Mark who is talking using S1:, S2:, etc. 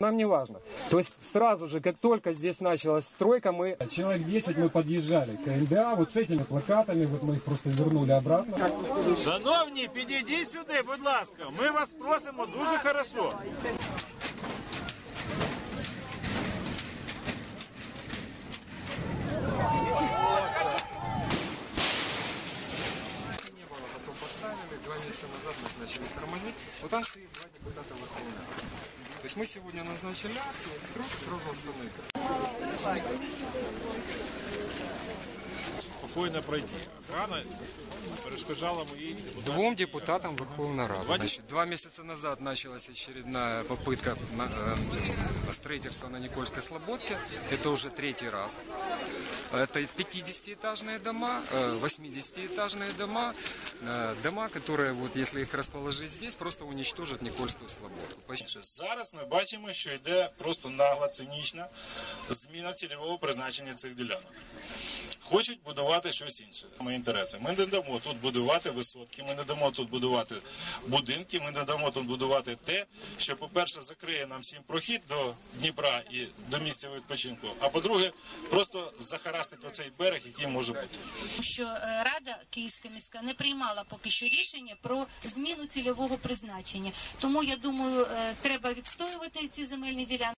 S1: Нам не важно. То есть сразу же, как только здесь началась стройка, мы... Человек 10 мы подъезжали к НДА вот с этими плакатами, вот мы их просто вернули обратно.
S2: Шановні, підійдіть сюди, будь ласка. Ми вас просимо дуже хорошо.
S1: Не было, потом поставили, два месяца назад нас начали тормозить. Вот там стоит два депутата Верховной Рады. То есть мы сегодня назначили акцию, стройку сразу остановили.
S2: Спокійно пройти. Охрана перешкоджала моїй
S1: Двум депутатам Верховной Рады.
S2: Два-
S1: Значит, два месяца назад началась очередная попытка на- э, строительства на Никольской Слободке. Это уже третий раз. Это 50-этажные дома, э, 80-этажные дома, э, дома, которые, вот, если их расположить здесь, просто уничтожат Никольскую Слободку. Почти.
S2: Зараз ми бачимо, що йде просто нагла цинічна зміна цільового призначення цих ділянок. Хочуть будувати щось інше. Ми інтереси. Ми не дамо тут будувати висотки, ми не дамо тут будувати будинки, ми не дамо тут будувати те, що, по-перше, закриє нам всім прохід до Дніпра і до місця відпочинку. А по-друге, просто захарастить оцей берег, який може бути.
S3: що е, Рада Київська міська не приймала поки що рішення про зміну цільового призначення. Тому я думаю, е, треба відстоювати ці земельні ділянки.